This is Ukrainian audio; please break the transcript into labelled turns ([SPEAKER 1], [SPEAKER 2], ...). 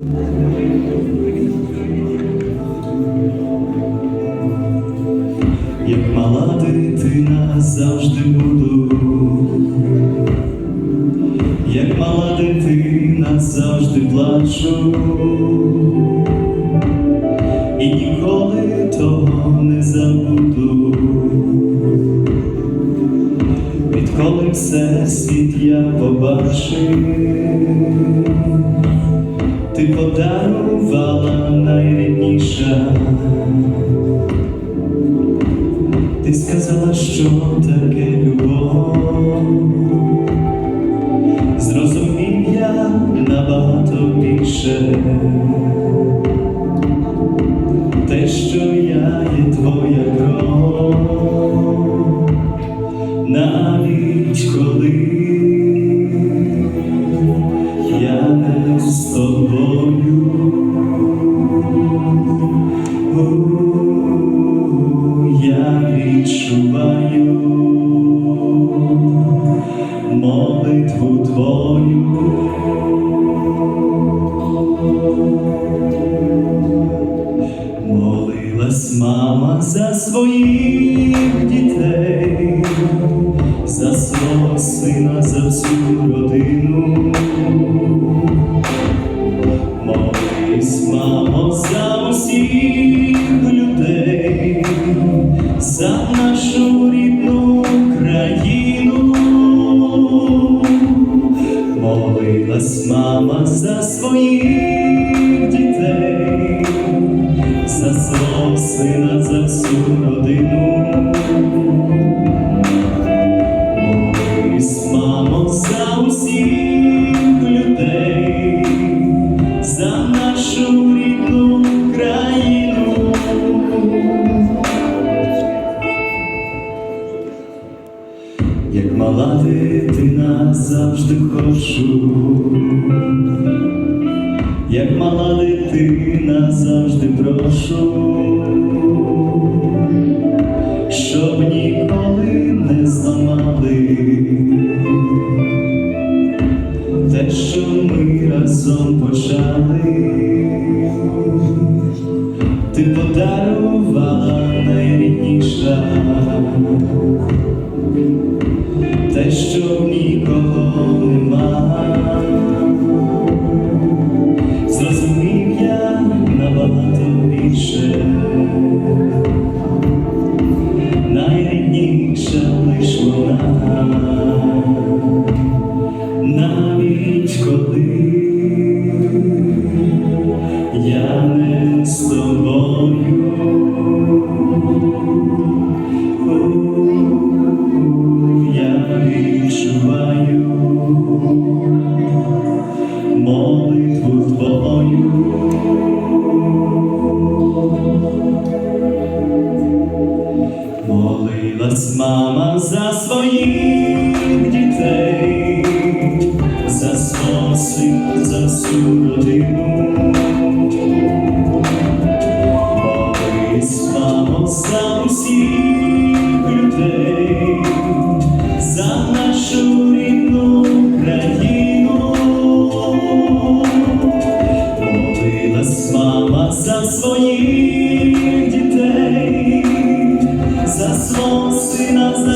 [SPEAKER 1] Як мала дитина завжди буду, як мала дитина завжди плачу, і ніколи того не забуду. Відколи все світ я побачив, ти подарувала найрідніша. Ти сказала, що таке любов, зрозумів набагато більше, те, що я є твоя своїх дітей, за свого сина, за всю родину. Молись, мамо, за усіх людей, за нашу рідну країну. Молилась мама за своїх дітей, за свого сина, всю родину. Молись, мамо, за усіх людей, за нашу рідну країну. Як мала дитина завжди хочу, як мала дитина завжди прошу, ти подарувала найрідніша, те, що нікого нема. Зрозумів я набагато більше, найрідніша лиш вона. Навіть коли Молилась мама за своїх дітей, за свого за всю родину. not the